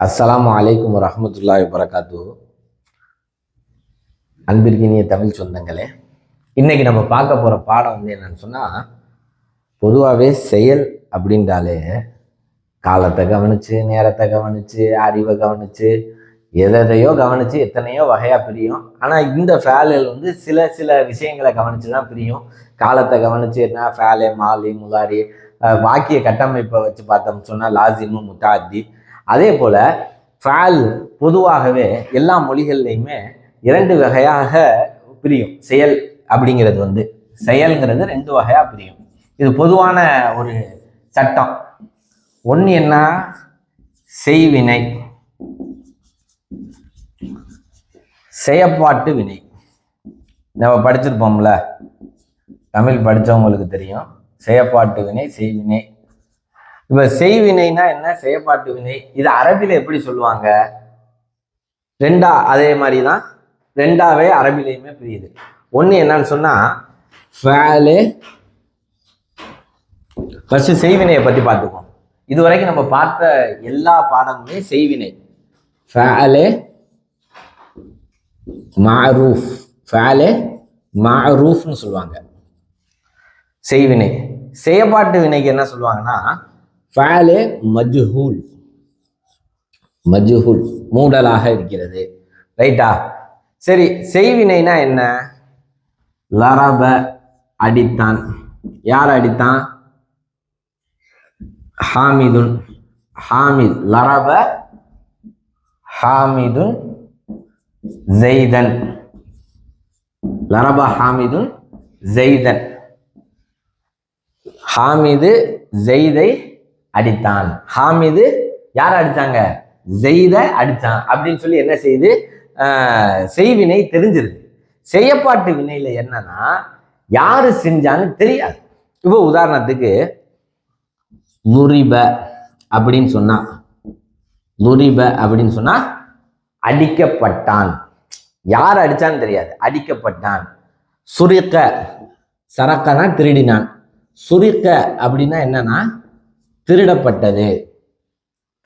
அஸ்லாம் அலைக்கும் வரமத்துல்லா வரகாத்து அன்பிற்கினிய தமிழ் சொந்தங்களே இன்னைக்கு நம்ம பார்க்க போகிற பாடம் வந்து என்னன்னு சொன்னால் பொதுவாகவே செயல் அப்படின்றாலே காலத்தை கவனிச்சு நேரத்தை கவனிச்சு அறிவை கவனிச்சு எதையோ கவனித்து எத்தனையோ வகையாக பிரியும். ஆனால் இந்த ஃபேலில் வந்து சில சில விஷயங்களை கவனித்து தான் பிரியும். காலத்தை கவனிச்சு என்ன ஃபேலே மாலி முலாரி வாக்கிய கட்டமைப்பை வச்சு பார்த்தோம்னு சொன்னால் லாசிமு முத்தாத்தி அதே போல் ஃபேல் பொதுவாகவே எல்லா மொழிகள்லையுமே இரண்டு வகையாக பிரியும். செயல் அப்படிங்கிறது வந்து செயல்ங்கிறது ரெண்டு வகையாக பிரியும். இது பொதுவான ஒரு சட்டம். ஒன்று என்ன? செய்வினை. செயப்பாட்டு வினை. நம்ம படிச்சிருப்போம்ல? தமிழ் படித்தவங்களுக்கு தெரியும். செயப்பாட்டு வினை செய்வினை. இப்போ செய்வினைனா என்ன? செயப்பாட்டு வினை. இது அரபில எப்படி சொல்லுவாங்க? ரெண்டா அதே மாதிரி தான் ரெண்டாவே அரபிலையுமே பிரியுது. ஒன்று என்னன்னு சொன்னால் ஃபேலு ஃபர்ஸ்ட் செய்வினையை பற்றி பார்த்துக்குவோம். இது வரைக்கும் நம்ம பார்த்த எல்லா பாடமுமே செய்வினை. ஃபேலு மாரூஃப். ஃபேலு மாரூஃப்னு சொல்லுவாங்க. செய்வினை. செயப்பாட்டு வினைக்கு என்ன சொல்லுவாங்கன்னா ஃபேலு மஜ்ஹூல் மஜ்ஹூல் மூடலாக இருக்கிறது. ரைட்டா சரி செய்வினைனா என்ன? லரப அடித்தான். யார் அடித்தான்? ஹாமிதுன். ஹாமித் லரப ஹாமிதுன் ஜெய்தன். லரப ஹாமிதுன் ஜெய்தன். ஹாமிது ஜெய்தை அடித்தான். ஹாமிது யார் அடித்தாங்க செய்த அடித்தான் அப்படின்னு சொல்லி என்ன செய்து செய்வினை தெரிஞ்சிருது. செய்யப்பாட்டு வினையில் என்னன்னா யாரு செஞ்சான்னு தெரியாது. இப்போ உதாரணத்துக்கு லுரிப அப்படின்னு சொன்னா லுரிப அப்படின்னு சொன்னா அடிக்கப்பட்டான். யார் அடிச்சான்னு தெரியாது. அடிக்கப்பட்டான். சுரிக்க சரக்கனா திருடினான். சுரிக்க அப்படின்னா என்னன்னா திருடப்பட்டது.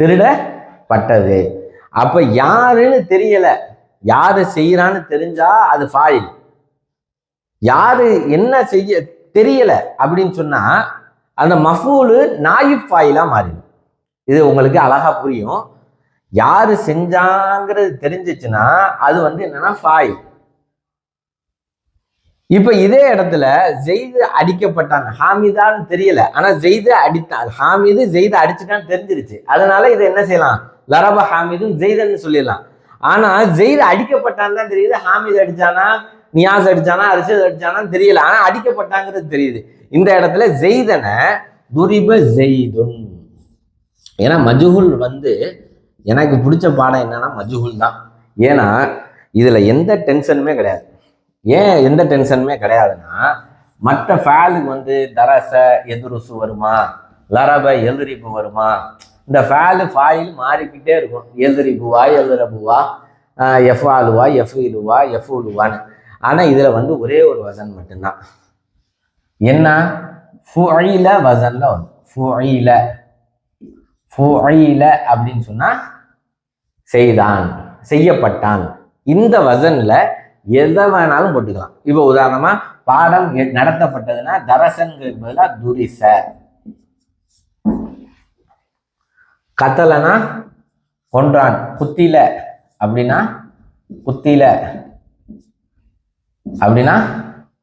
திருடப்பட்டது. அப்ப யாருன்னு தெரியல. யாரு செய்யறான்னு தெரிஞ்சா அது ஃபாயில் யாரு என்ன செய்ய தெரியல அப்படின்னு சொன்னா அந்த மஃபூலு நாயிப் ஃபாயிலா மாறிடும். இது உங்களுக்கு அழகா புரியும். யாரு செஞ்சாங்கிறது தெரிஞ்சிச்சுன்னா அது வந்து என்னன்னா ஃபாயில் இப்ப இதே இடத்துல ஜெய்து அடிக்கப்பட்டாங்க. ஹாமிதான்னு தெரியல. ஆனா ஜெய்து அடித்தான் ஹாமிது ஜெய்து அடிச்சுட்டான்னு தெரிஞ்சிருச்சு. அதனால இதை என்ன செய்யலாம்? லரப ஹாமிதும் ஜெய்தன்னு சொல்லிடலாம். ஆனா ஜெய்து அடிக்கப்பட்டான்னு தான் தெரியுது. ஹாமிது அடிச்சானா நியாஸ் அடிச்சானா அரிசத் அடிச்சானான்னு தெரியல. ஆனா அடிக்கப்பட்டாங்கிறது தெரியுது. இந்த இடத்துல ஜெய்தனை துரிப ஜெய்துன். ஏன்னா மஜுகுல் வந்து எனக்கு பிடிச்ச பாடம் என்னன்னா மஜுகுல் தான். ஏன்னா இதுல எந்த டென்ஷனுமே கிடையாது. ஏன் எந்த டென்ஷனுமே கிடையாதுன்னா மற்ற ஃபேலுக்கு வந்து தரச எதிருசு வருமா? லரப எதிரிப்பு வருமா? இந்த ஃபேலு ஃபாயில் மாறிக்கிட்டே இருக்கும். எதிரிப்புவா எதிரபுவா எஃப் ஆளுவா எஃப் இலுவா எஃப் உலுவான்னு ஆனால் இதில் வந்து ஒரே ஒரு வசன் மட்டும்தான். என்ன? ஃபுஐல வசனில் வரும். ஃபுஐல ஃபுஐல அப்படின்னு சொன்னால் செய்தான் செய்யப்பட்டான். இந்த வசனில் எதை வேணாலும் போட்டுக்கலாம். இப்போ உதாரணமா பாடம் நடத்தப்பட்டதுன்னா தரசன்கிறது பதிலாக துரிச கத்தலைனா கொன்றான் குத்தில. அப்படின்னா குத்தில. அப்படின்னா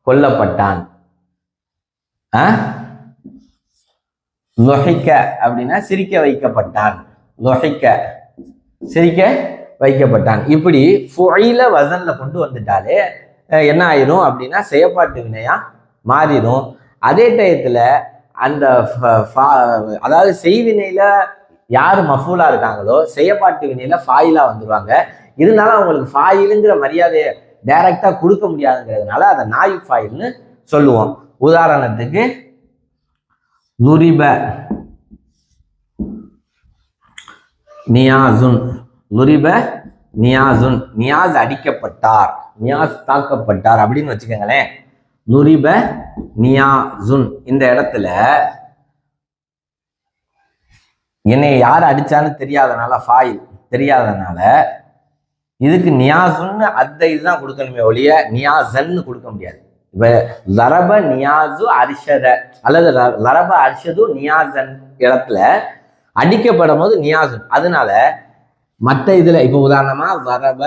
கொல்லப்பட்டான். ஆ? லொஹிக்க அப்படின்னா சிரிக்க வைக்கப்பட்டான். லொஹிக்க. சிரிக்க வைக்கப்பட்டான். இப்படி ஃபுயில வசனில் கொண்டு வந்துட்டாலே என்ன ஆயிரும் அப்படின்னா செயப்பாட்டு வினையா மாறிடும் அதே டயத்தில் அந்த ஃப- ஃபா- அதாவது செய்வினையில யார் மஃபூலா இருக்காங்களோ செய்யப்பாட்டு வினையில ஃபாயிலா வந்துருவாங்க. இருந்தாலும் அவங்களுக்கு ஃபாயிலுங்கிற மரியாதையை டைரக்டா கொடுக்க முடியாதுங்கிறதுனால அதை நாய் ஃபாயில்னு சொல்லுவோம். உதாரணத்துக்கு லுரிப நியாசுன் லுரிப நியாசுன். நியாஸ் அடிக்கப்பட்டார். நியாஸ் தாக்கப்பட்டார் அப்படின்னு வச்சுக்கோங்களேன். லுரிப நியாசுன். இந்த இடத்துல என்னை யார் அடிச்சான்னு தெரியாதனால ஃபாயில் தெரியாதனால இதுக்கு நியாசுன்னு அந்த இதுதான் கொடுக்கணுமே ஒழிய நியாசன்னு கொடுக்க முடியாது. இப்ப லரப நியாசு அரிஷத அல்லது லரப அரிஷது நியாசன் இடத்துல அடிக்கப்படும் போது நியாசுன். அதனால மற்ற இதில் இப்போ உதாரணமா வரப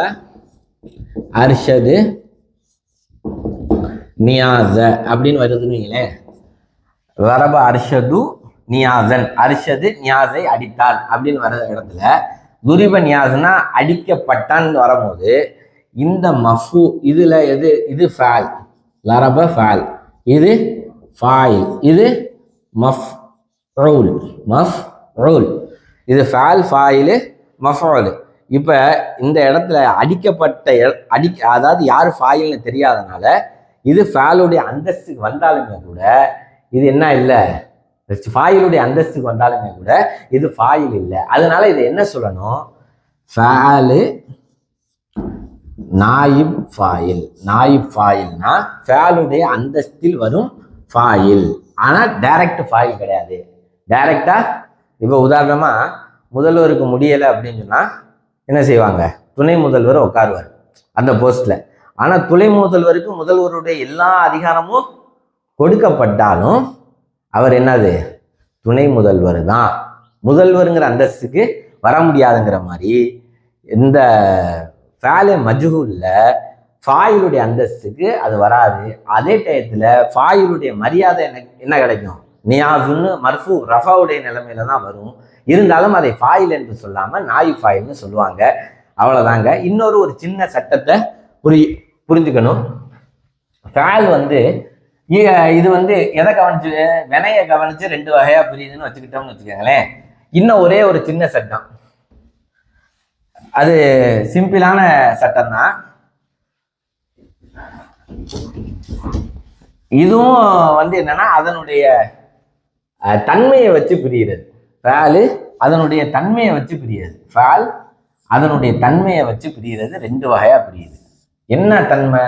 அர்ஷது நியாச அப்படின்னு வருதுன்னு வைங்களேன். வரப அர்ஷது நியாசன் அர்ஷது நியாசை அடித்தாள் அப்படின்னு வர இடத்துல துரிப நியாசனா அடிக்கப்பட்டான்னு வரும்போது இந்த மஃபு இதுல எது இது ஃபால். லரப ஃபால். இது ஃபாயில். இது மஃப் ரூல் மஃப் ரூல் இது ஃபால் ஃபாயிலு மஃபாலு. இப்போ இந்த இடத்துல அடிக்கப்பட்ட அடி அதாவது யார் ஃபாயில்னு தெரியாதனால இது ஃபேலுடைய அந்தஸ்துக்கு வந்தாலுமே கூட இது என்ன இல்லை? ஃபாயிலுடைய அந்தஸ்துக்கு வந்தாலுமே கூட இது ஃபாயில் இல்லை. அதனால இது என்ன சொல்லணும்? ஃபேலு நாயிப் ஃபாயில் நாயிப் ஃபாயில்னா ஃபேலுடைய அந்தஸ்தில் வரும் ஃபாயில் ஆனால் டைரக்ட் ஃபாயில் கிடையாது. டைரக்டா இப்போ உதாரணமாக முதல்வருக்கு முடியலை அப்படின்னு சொன்னால் என்ன செய்வாங்க? துணை முதல்வர் உட்காருவார் அந்த போஸ்ட்டில் ஆனால் துணை முதல்வருக்கு முதல்வருடைய எல்லா அதிகாரமும் கொடுக்கப்பட்டாலும் அவர் என்னது? துணை முதல்வர் தான். முதல்வருங்கிற அந்தஸ்துக்கு வர முடியாதுங்கிற மாதிரி இந்த ஃபேலே மஜ்ஹூல்ல ஃபாயிலுடைய அந்தஸ்துக்கு அது வராது. அதே டயத்தில் ஃபாயிலுடைய மரியாதை என்ன என்ன கிடைக்கும்? நியாசுன்னு மர்ஃபு ரஃபாவுடைய நிலைமையில தான் வரும். இருந்தாலும் அதை ஃபாயில் என்று சொல்லாமல் நாய் ஃபாயில்னு சொல்லுவாங்க. அவ்வளோதாங்க இன்னொரு ஒரு சின்ன சட்டத்தை புரி புரிஞ்சுக்கணும். ஃபேல் வந்து இது வந்து எதை கவனிச்சு வினையை கவனிச்சு ரெண்டு வகையாக புரியுதுன்னு வச்சுக்கிட்டோம்னு வச்சுக்கோங்களேன். இன்னும் ஒரே ஒரு சின்ன சட்டம். அது சிம்பிளான சட்டம் தான் இதுவும் வந்து என்னன்னா அதனுடைய தன்மையை வச்சு புரிகிறது ஃபேலு அதனுடைய தன்மையை வச்சு பிரியுது. ஃபேல் அதனுடைய தன்மையை வச்சு பிரிகிறது ரெண்டு வகையாக பிரியுது. என்ன தன்மை?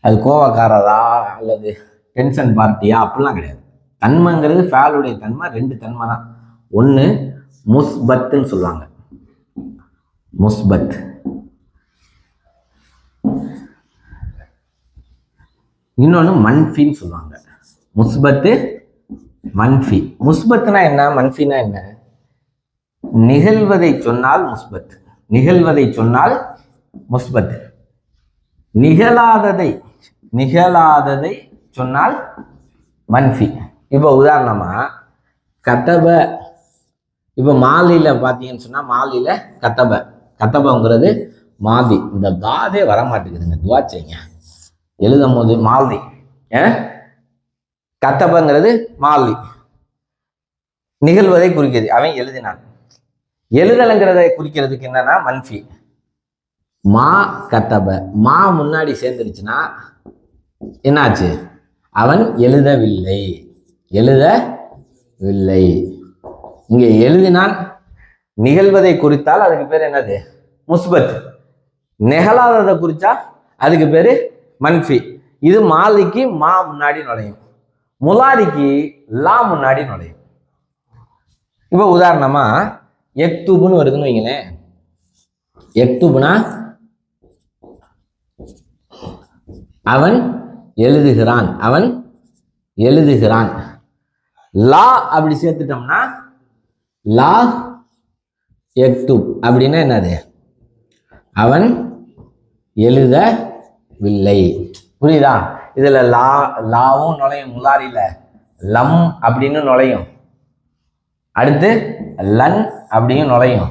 அது கோவக்காரதா அல்லது டென்ஷன் பார்ட்டியா அப்படிலாம் கிடையாது. தன்மைங்கிறது ஃபேலுடைய தன்மை ரெண்டு தன்மை தான். ஒன்று முஸ்பத்துன்னு சொல்லுவாங்க. முஸ்பத். இன்னொன்று மன்ஃபின்னு சொல்லுவாங்க. முஸ்பத்து மன்ஃபி. முஸ்பத்துனா என்ன? மன்ஃபினா என்ன? நிகழ்வதை சொன்னால் முஸ்பத். நிகழ்வதை சொன்னால் முஸ்பத். நிகழாததை நிகழாததை சொன்னால் மன்ஃபி. இப்போ உதாரணமா கதப இப்போ மாலியில் பார்த்தீங்கன்னு சொன்னால் மாலியில் கத்தப கத்தபங்கிறது மாதி இந்த தாதே வர மாட்டேங்குதுங்க துவா செய்யுங்க. எழுதும் போது மால்தி கத்தபங்கிறது மாலி. நிகழ்வதை குறிக்கிறது. அவன் எழுதினான். எழுதலைங்கிறதை குறிக்கிறதுக்கு என்னன்னா மன்ஃபி. மா கத்தப மா முன்னாடி சேர்ந்துருச்சுன்னா என்னாச்சு? அவன் எழுதவில்லை. எழுதவில்லை. இங்கே எழுதினான். நிகழ்வதை குறித்தால் அதுக்கு பேர் என்னது? முஸ்பத். நிகழாததை குறிச்சா அதுக்கு பேரு மன்ஃபி. இது மாலிக்கு மா முன்னாடி நுழையும். முலாரிக்கு லா முன்னாடி நுழையும். இப்போ உதாரணமா எக்தூபுன்னு வருதுன்னு வைங்களேன். எக்தூபுனா அவன் எழுதுகிறான். அவன் எழுதுகிறான். லா அப்படி சேர்த்துட்டோம்னா லா எக்துப் அப்படின்னா என்னது? அவன் எழுதவில்லை. புரியுதா? இதில் லா லாவும் நுழையும் முலாரியில் லம் அப்படின்னு நுழையும். அடுத்து லன் அப்படின்னு நுழையும்.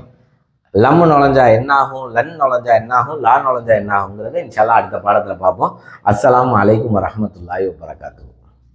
லம் நுழைஞ்சா என்னாகும்? லன் நுழைஞ்சா என்னாகும்? லா நுழைஞ்சா என்னாகுங்கிறத இன்ஷால்லா அடுத்த பாடத்தில் பார்ப்போம். அஸ்லாம் அலைக்கும் வரஹ்மத்துல்லாஹி வரகாத்து